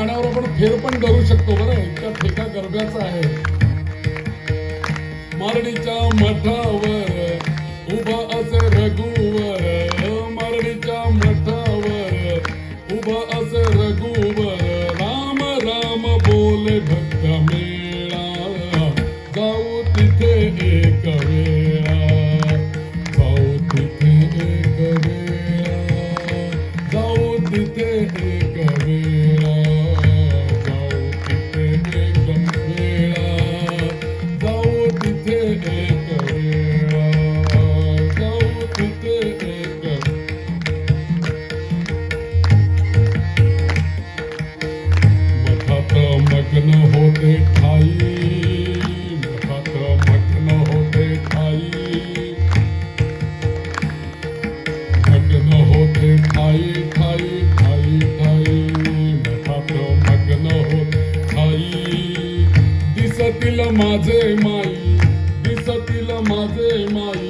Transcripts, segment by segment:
गाण्यावर आपण फेर पण करू शकतो. बरं इतका ठेका गरब्याचा आहे. मरणीच्या मठावर उभा असे रघुवर मरणीच्या मठावर उभा असे रघुवर राम राम बोले भक्त मी. दिसतील माझे माई दिसतील माझे माई.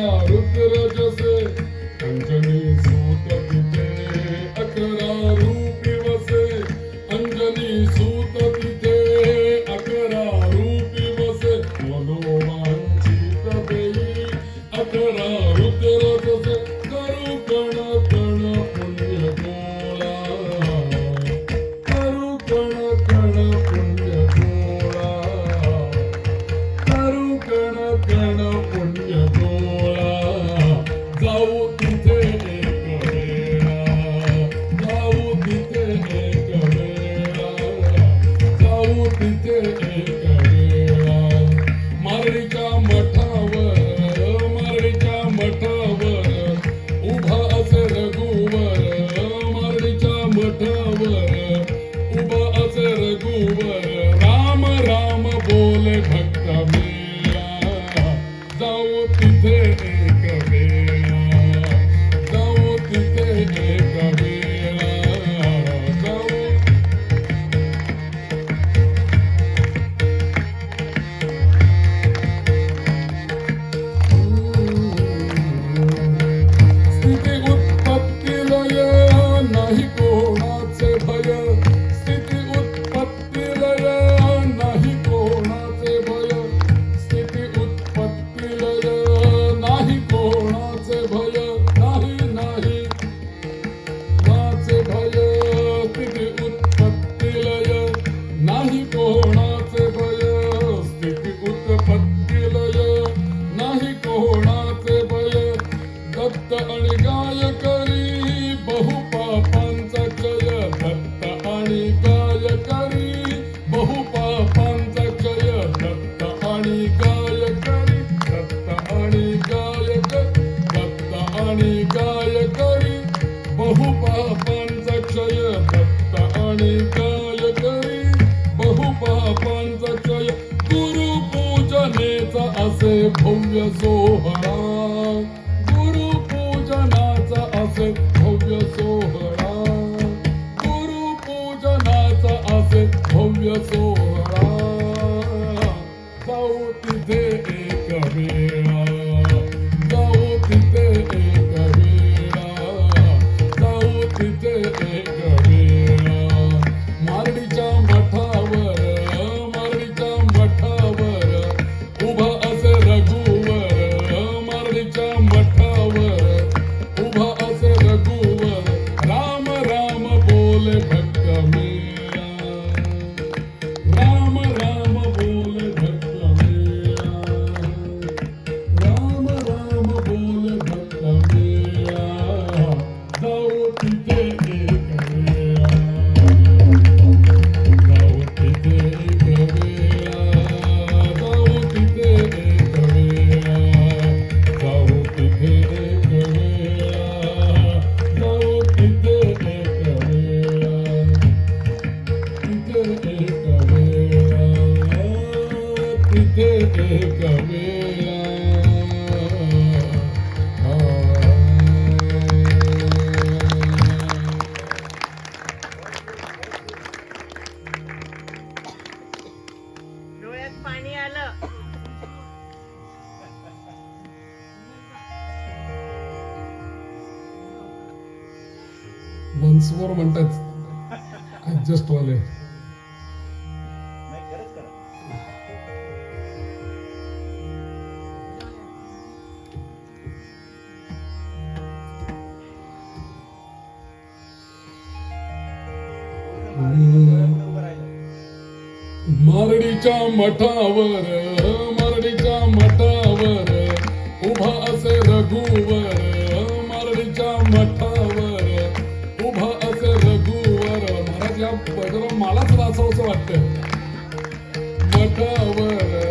भव्य सोहळा. गुरु पूजनाचा असे भव्य सोहळा. गुरु पूजनाचा असे भव्य सोहळा मनसमोर म्हणतात ऍडजस्ट वाले मरडीच्या मठावर मरडीच्या मठावर उभा असे रघुवर मरडीच्या मठावर उभा असे रघुवर. महाराज या मला मलाच असं वाटत वाटतं मठावर.